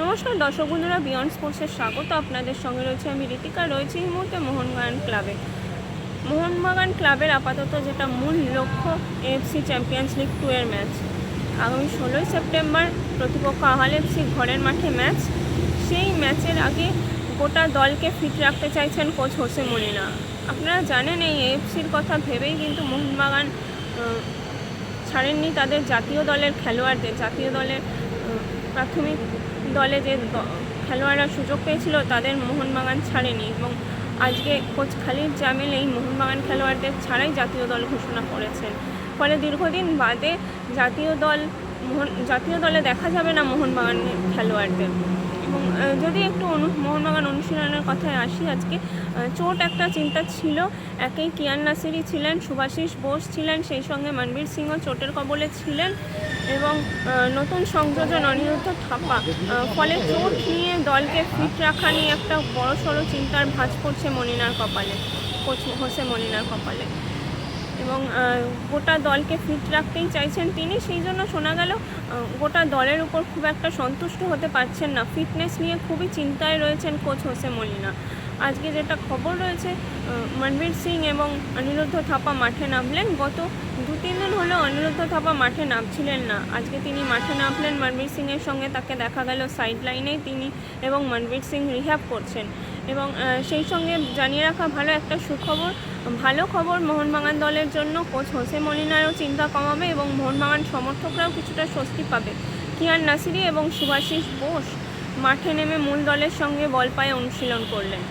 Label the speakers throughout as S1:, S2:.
S1: নমস্কার, দর্শক বন্ধুরা বিয়ন্ড স্পোর্টসের স্বাগত। আপনাদের সঙ্গে রয়েছে আমি রীতিকা, রয়েছে এই মুহূর্তে মোহনবাগান ক্লাবে। মোহনবাগান ক্লাবের আপাতত যেটা মূল লক্ষ্য এএফসি চ্যাম্পিয়ন্স লিগ টু এর ম্যাচ আগামী ষোলোই সেপ্টেম্বর প্রতিপক্ষ আহাল এফসি ঘরের মাঠে ম্যাচ সেই ম্যাচের আগে গোটা দলকে ফিট রাখতে চাইছেন কোচ হোসে মলিনা আপনারা জানেন এই এফসির কথা ভেবেই কিন্তু মোহনবাগান ছাড়েননি তাদের জাতীয় দলের খেলোয়াড়দের। জাতীয় দলের প্রাথমিক দলে যে খেলোয়াড়রা সুযোগ পেয়েছিল তাদের মোহনবাগান ছাড়েনি এবং আজকে কোচ খালিদ জামিল এই মোহনবাগান খেলোয়াড়দের ছাড়াই জাতীয় দল ঘোষণা করেছেন। ফলে দীর্ঘদিন বাদে জাতীয় দল মোহন, জাতীয় দলে দেখা যাবে না মোহনবাগানের খেলোয়াড়দের। যদি একটু মোহনবাগান অনুশীলনের কথায় আসি, আজকে চোট একটা চিন্তা ছিল। একেই কিয়ান নাসিরি ছিলেন, সুভাষিস বোস ছিলেন, সেই সঙ্গে মনবীর সিংও চোটের কবলে ছিলেন এবং নতুন সংযোজন অনিরুদ্ধ থাপা। ফলে চোট নিয়ে দলকে ফিট রাখা নিয়ে একটা বড় সড়ো চিন্তার ভাঁজ পড়ছে মনিনার কপালে, কোচ হোসে মনিনার কপালে। এবং গোটা দলকে ফিট রাখতেই চাইছেন তিনি, সেই জন্য শোনা গেল গোটা দলের উপর খুব একটা সন্তুষ্ট হতে পারছেন না। ফিটনেস নিয়ে খুবই চিন্তায় রয়েছেন কোচ হোসে মলিনা আজকে যেটা খবর রয়েছে মনবীর সিং এবং অনিরুদ্ধ থাপা মাঠে নামলেন। গত দু তিন দিন হলো অনিরুদ্ধ থাপা মাঠে নামছিলেন না। আজকে তিনি মাঠে নামলেন, মনবীর সিংয়ের সঙ্গে তাকে দেখা গেল সাইড লাইনেই তিনি এবং মনবীর সিং রিহ্যাব করছেন। এবং সেই সঙ্গে জানিয়ে রাখা ভালো একটা সুখবর, ভালো খবর মোহনবাগান দলের জন্য কোচ হোসে মলিনারও চিন্তা কমাবে এবং মোহনবাগান সমর্থকরাও কিছুটা স্বস্তি পাবে। কিয়ান নাসিরি এবং সুভাষিস বোস মাঠে নেমে মূল দলের সঙ্গে বল পায়ে অনুশীলন করলেন।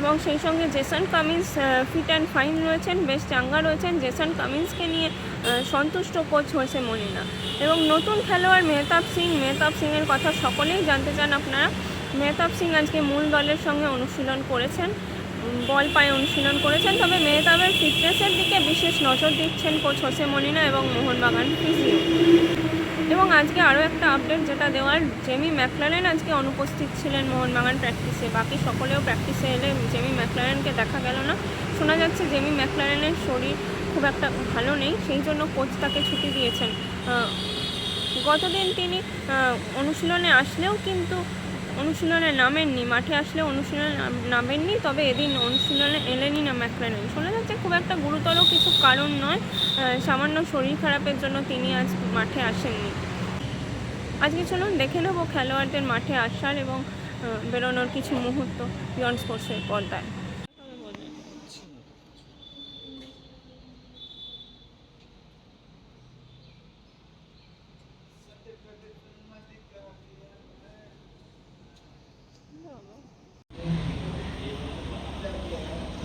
S1: এবং সেই সঙ্গে Jason Cummins fit and fine রয়েছেন, বেশ চাঙ্গা রয়েছেন। জেসন কামিন্সকে নিয়ে সন্তুষ্ট কোচ হয়েছে মলিনা। এবং নতুন খেলোয়াড় মেহতাব সিং, মেহতাব সিংয়ের কথা সকলেই জানতে চান আপনারা। মেহতাব সিং আজকে মূল দলের সঙ্গে অনুশীলন করেছেন বল পায়ে অনুশীলন করেছেন, তবে মেহতাবের ফিটনেসের দিকে বিশেষ নজর দিচ্ছেন কোচ হোসে মনিনা এবং মোহনবাগান ফিজিও। এবং আজকে আরও একটা আপডেট যেটা দেওয়ার, জেমি ম্যাকলারেন আজকে অনুপস্থিত ছিলেন মোহনবাগান প্র্যাকটিসে বাকি সকলেও প্র্যাকটিসে এলে জেমি ম্যাকলারেনকে দেখা গেল না। শোনা যাচ্ছে জেমি ম্যাকলারেনের শরীর খুব একটা ভালো নেই, সেই জন্য কোচ তাকে ছুটি দিয়েছেন। গতদিন তিনি অনুশীলনে আসলেও কিন্তু অনুশীলনে নামেননি, মাঠে আসলে অনুশীলনে নাম- নামেননি, তবে এদিন অনুশীলনে এলেনই না ম্যাকলেন শোনা যাচ্ছে খুব একটা গুরুতর কিছু কারণ নয় সামান্য শরীর খারাপের জন্য তিনি আজ মাঠে আসেননি। আজকে চলুন দেখে নেব খেলোয়াড়দের মাঠে আসার এবং বেরোনোর কিছু মুহূর্ত, বিয়ন্ড স্পোর্টসের পর্দায়।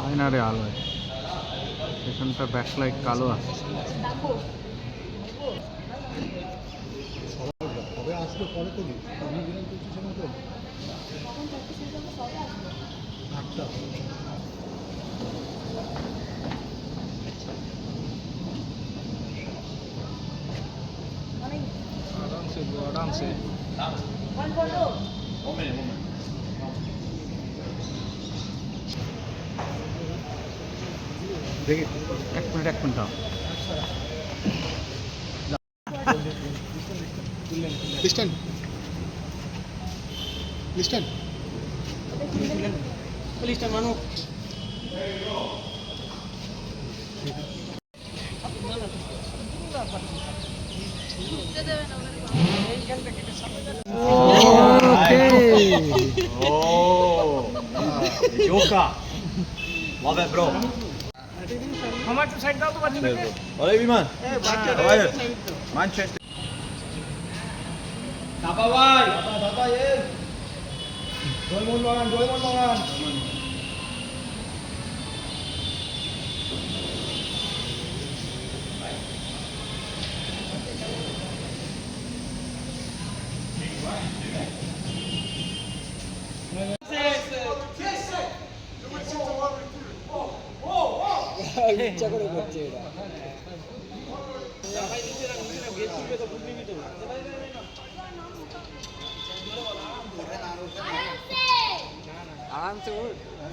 S2: আয়নারে আলোয়। পেছনটা ব্যাকলাইট কালো আছে।
S3: आराम से देखिए एक मिनट एक मिनट लिस्टन लिस्टन लिस्टन मानो
S2: 오케이. 오. 조카. 마베
S3: 브로.
S4: हमारे तो साइड का
S2: तो बच्चे बैठे अरे विमान हवाई
S5: मैनचेस्टर दादा
S2: भाई
S5: दादा दादा ये
S2: गोल गोल मारन गोल गोल मारन দাও।
S5: Manchester.
S2: দাবা ভাই
S4: জয়মোহন বাগান জয়মোহন বাগান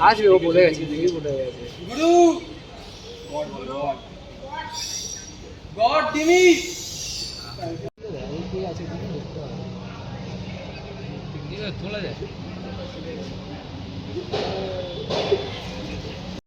S6: আসবে ও বলে গেছে দিদি বলে গেছে গুরু
S2: গড ডিমি
S6: তোলা যায়।